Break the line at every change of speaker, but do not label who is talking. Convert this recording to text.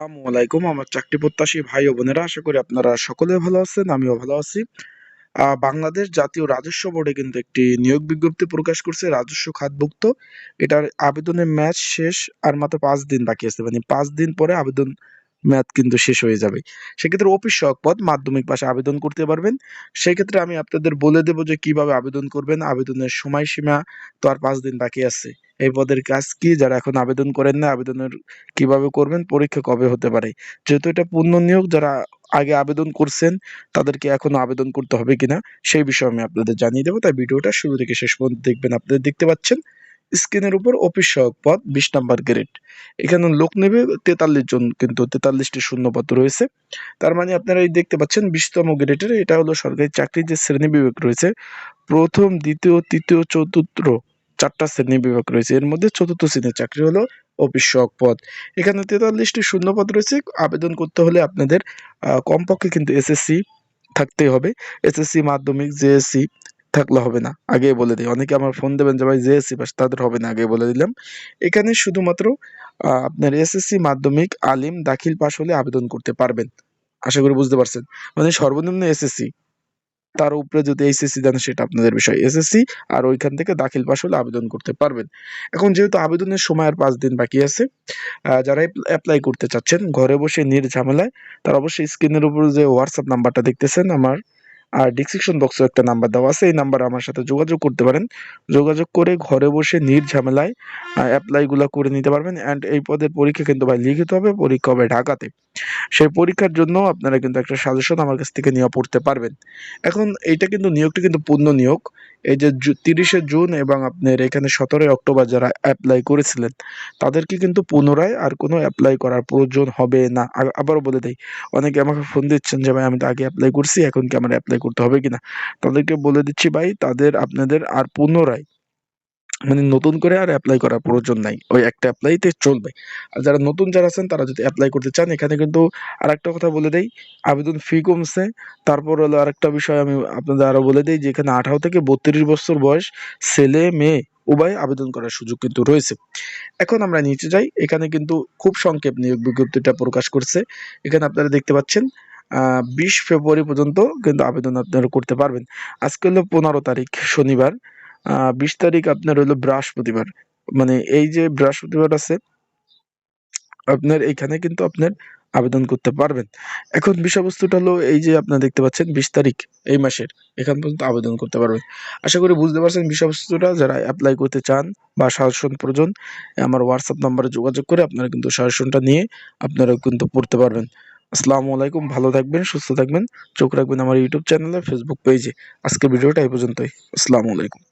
আসসালামু আলাইকুম। আমার চাকরি প্রত্যাশী ভাই ও বোনেরা, আশা করি আপনারা সকলে ভালো আছেন, আমিও ভালো আছি। বাংলাদেশ জাতীয় রাজস্ব বোর্ডে কিন্তু একটি নিয়োগ বিজ্ঞপ্তি প্রকাশ করছে, রাজস্ব খাতভুক্ত। এটার আবেদনের ম্যাচ শেষ আর মাত্র পাঁচ দিন বাকি আছে মানে পাঁচ দিন পরে আবেদন মেয়াদ কিন্তু শেষ হয়ে যাবে। সেক্ষেত্রে অফিস সহায়ক পদ মাধ্যমিক পাশে আবেদন করতে পারবেন। সেক্ষেত্রে আমি আপনাদের বলে দেবো যে কীভাবে আবেদন করবেন। আবেদনের সময়সীমা তো আর পাঁচ দিন বাকি আছে। এই পদের কাজ কি? যারা এখন আবেদন করেন না, আবেদনের কীভাবে করবেন? পরীক্ষা কবে হতে পারে? যেহেতু এটা পূর্ণ নিয়োগ, যারা আগে আবেদন করছেন, তাদেরকে এখনও আবেদন করতে হবে কিনা, সেই বিষয়ে আমি আপনাদের জানিয়ে দেবো। তাই ভিডিওটা শুরু থেকে শেষ পর্যন্ত দেখবেন আপনাদের দেখতে পাচ্ছেন। স্ক্রিনের উপর অফিস সহায়ক পদ, বিশ নাম্বার গ্রেড। এখানে লোক নেবে, তেতাল্লিশ জন কিন্তু তেতাল্লিশটি শূন্যপদ রয়েছে। তার মানে আপনারা এই দেখতে পাচ্ছেন, বিশতম গ্রেডের, এটা হলো সরকারি চাকরির যে শ্রেণি বিভাগ রয়েছে, প্রথম, দ্বিতীয়, তৃতীয়, চতুর্থ চারটা শ্রেণি বিভাগ রয়েছে। এর মধ্যে চতুর্থ শ্রেণির চাকরি হলো অফিস পদ। এখানে তেতাল্লিশটি শূন্যপদ রয়েছে। আবেদন করতে হলে আপনাদের কমপক্ষে কিন্তু এসএসসি থাকতেই হবে। এসএসসি, মাধ্যমিক, জেএসসি থাকলে হবে না। আগে বলে দিই। অনেকে আমার ফোন দেবেন যে, ভাই, জেএসসি পাস। তাদের হবে না আগে বলে দিলাম। এখানে শুধুমাত্র আপনার এসএসসি, মাধ্যমিক, আলিম, দাখিল পাস হলে আবেদন করতে পারবেন। আশা করি বুঝতে পারছেন। মানে সর্বনিম্ন এসএসসি। তার উপরে যদি এসএসসি দেন সেটা আপনাদের বিষয়। এসএসসি আর ওইখান থেকে দাখিল পাস হলে আবেদন করতে পারবেন। এখন যেহেতু আবেদনের সময় আর পাঁচ দিন বাকি আছে যারা অ্যাপ্লাই করতে চাচ্ছেন, ঘরে বসে নির্ঝামেলায়, তারা অবশ্যই স্ক্রিনের উপর যে হোয়াটসঅ্যাপ নাম্বারটা দেখতেছেন, আমার আর ডিসক্রিপশন বক্সে একটা নাম্বার দেওয়া আছে, এই নাম্বারে আমার সাথে যোগাযোগ করতে পারেন। যোগাযোগ করে ঘরে বসে নির্ঝামেলায় অ্যাপ্লাইগুলো করে নিতে পারবেন অ্যান্ড এই পদের পরীক্ষা কিন্তু ভাই লিখিত হবে, পরীক্ষা হবে ঢাকাতে। সেই পরীক্ষার জন্য আপনারা কিন্তু একটা সাজেশন আমার কাছ থেকে নিয়ে পড়তে পারবেন। এখন এইটা কিন্তু নিয়োগটা কিন্তু পূর্ণ নিয়োগ। এই যে তিরিশে জুন এবং আপনার এখানে সতেরোই অক্টোবর যারা অ্যাপ্লাই করেছিলেন, তাদেরকে কিন্তু পুনরায় আর কোনো অ্যাপ্লাই করার প্রয়োজন হবে না। আবারও বলে দেয় অনেকে আমাকে ফোন দিচ্ছেন যে, ভাই, আমি তো আগে অ্যাপ্লাই করছি, এখন কি আমার অ্যাপ্লাই করতে হবে কিনা? তাদেরকে বলে দিচ্ছি, ভাই, তাদের, আপনাদের আর পুনরায় মানে নতুন করে আর অ্যাপ্লাই করার প্রয়োজন নাই। ওই একটা অ্যাপ্লাইতে চলবে। আর যারা নতুন যারা আছেন, তারা যদি অ্যাপ্লাই করতে চান, এখানে কিন্তু আর একটা কথা বলে দেই। আবেদন ফি কমছে। তারপর হলো আরেকটা বিষয় আমি আপনাদের আরও বলে দিই যে, এখানে আঠারো থেকে বত্রিশ বছর বয়স ছেলে, মেয়ে, উভয় আবেদন করার সুযোগ কিন্তু রয়েছে। এখন আমরা নিচে যাই। এখানে কিন্তু খুব সংক্ষেপ নিয়োগ বিজ্ঞপ্তিটা প্রকাশ করছে। এখানে আপনারা দেখতে পাচ্ছেন বিশ ফেব্রুয়ারি পর্যন্ত কিন্তু আবেদন আপনারা করতে পারবেন। আজকে হলো পনেরো তারিখ, শনিবার। বিশ তারিখ আপনার হলো বৃহস্পতিবার। মানে এই যে বৃহস্পতিবার আছে, আপনার এইখানে কিন্তু আপনার আবেদন করতে পারবেন। এখন বিষয়বস্তুটা হলো এই যে আপনারা দেখতে পাচ্ছেন বিশ তারিখ এই মাসের, এখান পর্যন্ত আবেদন করতে পারবেন। আশা করি বুঝতে পারছেন বিষয়বস্তুটা, যারা অ্যাপ্লাই করতে চান বা সাজেশন প্রয়োজন, আমার হোয়াটসঅ্যাপ নাম্বারে যোগাযোগ করে আপনারা কিন্তু সাজেশনটা নিয়ে আপনারা কিন্তু পড়তে পারবেন। আসসালামু আলাইকুম, ভালো থাকবেন, সুস্থ থাকবেন, চোখ রাখবেন আমার ইউটিউব চ্যানেলে ফেসবুক পেজে আজকে ভিডিওটা এই পর্যন্তই। আসসালামু আলাইকুম।